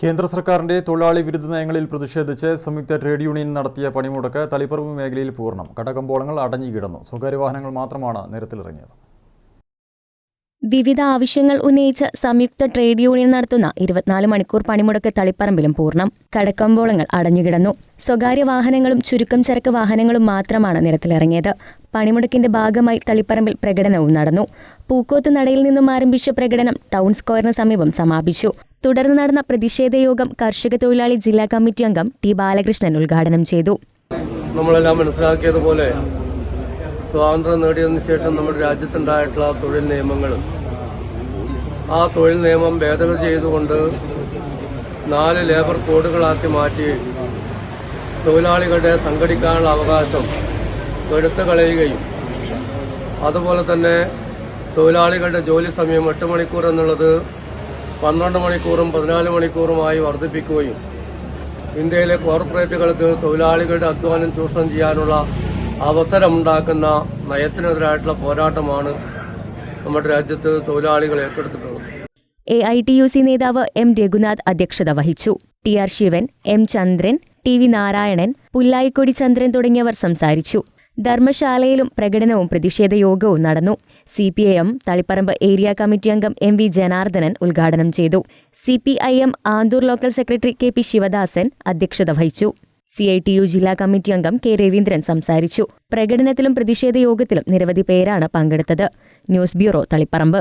കേന്ദ്ര സർക്കാരിന്റെ തൊഴിലാളി വിരുദ്ധ നയങ്ങളിൽ പ്രതിഷേധിച്ച് സംയുക്ത ട്രേഡ് യൂണിയൻ നടത്തിയ പണിമുടക്ക് തളിപ്പറമ്പ് മേഖലയിൽ പൂർണം. കടകമ്പോളങ്ങൾ അടഞ്ഞു കിടന്നു. സ്വകാര്യ വാഹനങ്ങൾ മാത്രമാണ് നിരത്തിലിറങ്ങിയത്. വിവിധ ആവശ്യങ്ങൾ ഉന്നയിച്ച് സംയുക്ത ട്രേഡ് യൂണിയൻ നടത്തുന്ന ഇരുപത്തിനാല് മണിക്കൂർ പണിമുടക്ക് തളിപ്പറമ്പിലും പൂർണം. കടക്കമ്പോളങ്ങൾ അടഞ്ഞുകിടന്നു സ്വകാര്യ വാഹനങ്ങളും ചുരുക്കം ചരക്ക് വാഹനങ്ങളും മാത്രമാണ് നിരത്തിലിറങ്ങിയത്. പണിമുടക്കിന്റെ ഭാഗമായി തളിപ്പറമ്പിൽ പ്രകടനവും നടന്നു. പൂക്കോത്ത് നടയിൽ നിന്നും ആരംഭിച്ച പ്രകടനം ടൗൺ സ്ക്വയറിന് സമീപം സമാപിച്ചു. തുടർന്ന് നടന്ന പ്രതിഷേധ യോഗം കർഷക തൊഴിലാളി ജില്ലാ കമ്മിറ്റി അംഗം ടി ബാലകൃഷ്ണൻ ഉദ്ഘാടനം ചെയ്തു. നമ്മളെല്ലാം മനസ്സിലാക്കിയതുപോലെ സ്വാതന്ത്ര്യം നേടിയതിനു ശേഷം നമ്മുടെ രാജ്യത്തുണ്ടായിട്ടുള്ള തൊഴിൽ നിയമങ്ങളും ആ തൊഴിൽ നിയമം ഭേദഗതി ചെയ്തുകൊണ്ട് നാല് ലേബർ കോഡുകളാക്കി മാറ്റി തൊഴിലാളികളുടെ സംഘടിക്കാനുള്ള അവകാശം എടുത്തു കളയുകയും അതുപോലെ തന്നെ തൊഴിലാളികളുടെ ജോലി സമയം എട്ട് മണിക്കൂർ എന്നുള്ളത് പന്ത്രണ്ട് മണിക്കൂറും പതിനാല് മണിക്കൂറുമായി വർദ്ധിപ്പിക്കുകയും ഇന്ത്യയിലെ കോർപ്പറേറ്റുകൾക്ക് തൊഴിലാളികളുടെ അധ്വാനം ചൂഷണം ചെയ്യാനുള്ള അവസരമുണ്ടാക്കുന്ന നയത്തിനെതിരായിട്ടുള്ള പോരാട്ടമാണ് നമ്മുടെ രാജ്യത്ത് തൊഴിലാളികൾ ഏറ്റെടുത്തിട്ടുള്ളത്. A I T U C നേതാവ് എം രഘുനാഥ് അധ്യക്ഷത വഹിച്ചു. T R Sivan M Chandran T V Narayanan Pullayikkodi Chandran തുടങ്ങിയവർ സംസാരിച്ചു. ധർമ്മശാലയിലും പ്രകടനവും പ്രതിഷേധ യോഗവും നടന്നു. C P I M Taliparamba area committee അംഗം എം വി ജനാർദ്ദനൻ ഉദ്ഘാടനം ചെയ്തു. C P I M Anthoor local secretary K P Sivadasan അധ്യക്ഷത വഹിച്ചു. സി ഐ ടി യു ജില്ലാ കമ്മിറ്റി അംഗം കെ രവീന്ദ്രൻ സംസാരിച്ചു. പ്രകടനത്തിലും പ്രതിഷേധ യോഗത്തിലും നിരവധി പേരാണ് പങ്കെടുത്തത്. News bureau Taliparamba.